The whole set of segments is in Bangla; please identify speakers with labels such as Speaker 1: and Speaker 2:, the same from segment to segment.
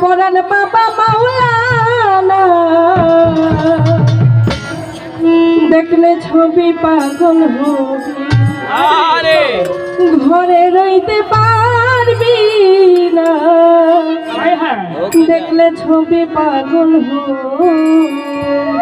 Speaker 1: পরান বাবা মাওলানা। দেখলে ছবি পাগল হবি। ঘরে রইতে পারবি না।
Speaker 2: হায় হায়।
Speaker 1: দেখলে ছবি পাগল হবি।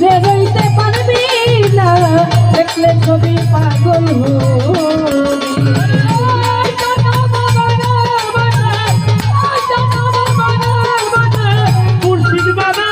Speaker 1: ঘরে রইতে পারবি না দেখলে ছবি পাগল হবি।
Speaker 2: মুর্শিদ বাবা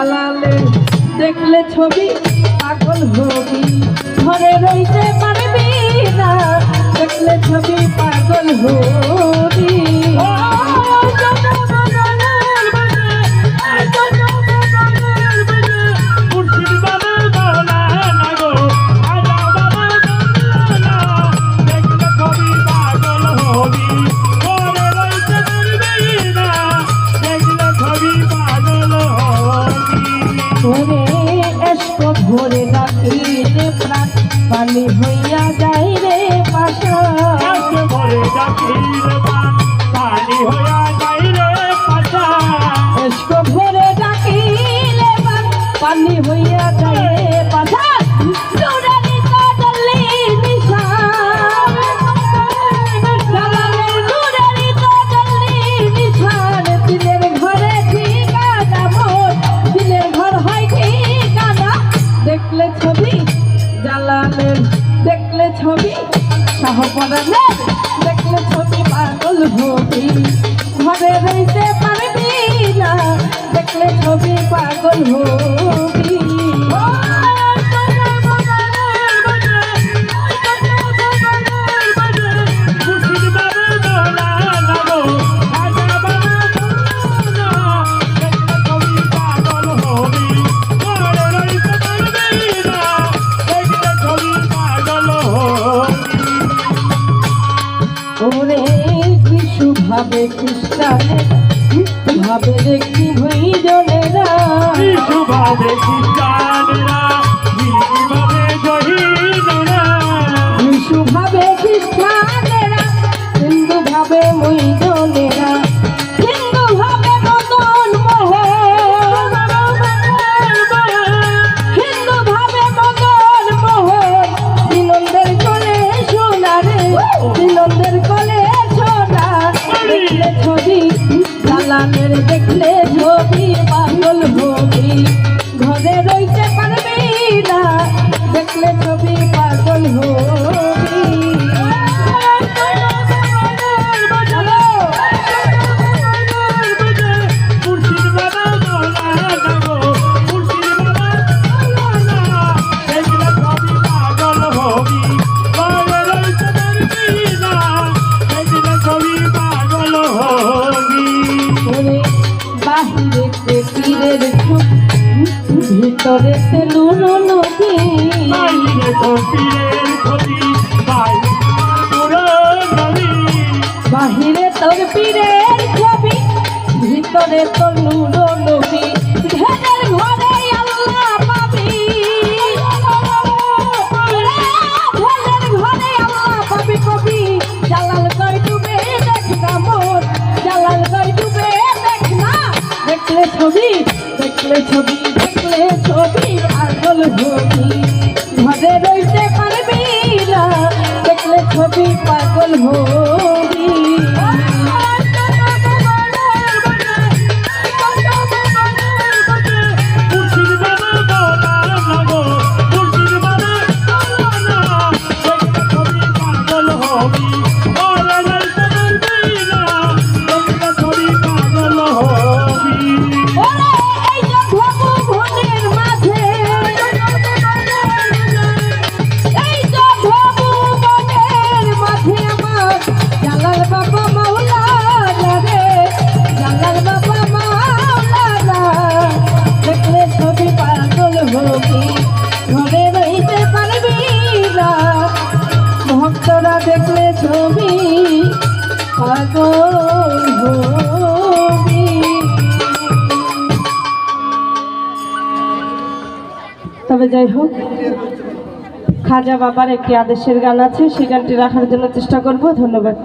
Speaker 1: জালালে দেখলে ছবি পাগল হবি। ঘরে রইতে পারবি না দেখলে ছবি পাগল হবি। ভরে ডাকিলে প্রাণ পানি হইয়া যায় রে পাশা।
Speaker 2: ভোরে ডাকিলে প্রাণ পানি হইয়া যাই রে পাশা।
Speaker 1: ভোরে ডাকিলে প্রাণ পানি হইয়া যায় শাহপরানের দেখলে ছবি পাগল হবি ঘরে রইতে পারবি না দেখলে ছবি পাগল হবি। ভাবে দেখি হই জনেরা
Speaker 2: বিশুভাবে খ্রিস্টানরা বিশুভাবে জহিনরা
Speaker 1: ভাবে খ্রিস্টানেরা হিন্দু ভাবে মই ওরে বাহিরেতে পীরের চোখ ভিতরে লুনো নদী।
Speaker 2: তো পীরের পুরো নবী
Speaker 1: বাহিরে তোর পীরের ছবি, ভিতরে তোর লুনো নদী, ধ্যানের ঘরে আল্লাহ পাবি। ধ্যানের ঘরে আল্লাহ পাবি কবি জালাল না দেখলে ছবি দেখলে ছবি দেখলে ছবি
Speaker 2: রইতে পারবি না।
Speaker 1: দেখলে ছবি পাগল হো দেখলে তবে যাই হোক, খাজা বাবার একটি আদেশের গান আছে, সেই গানটি রাখার জন্য চেষ্টা করব। ধন্যবাদ।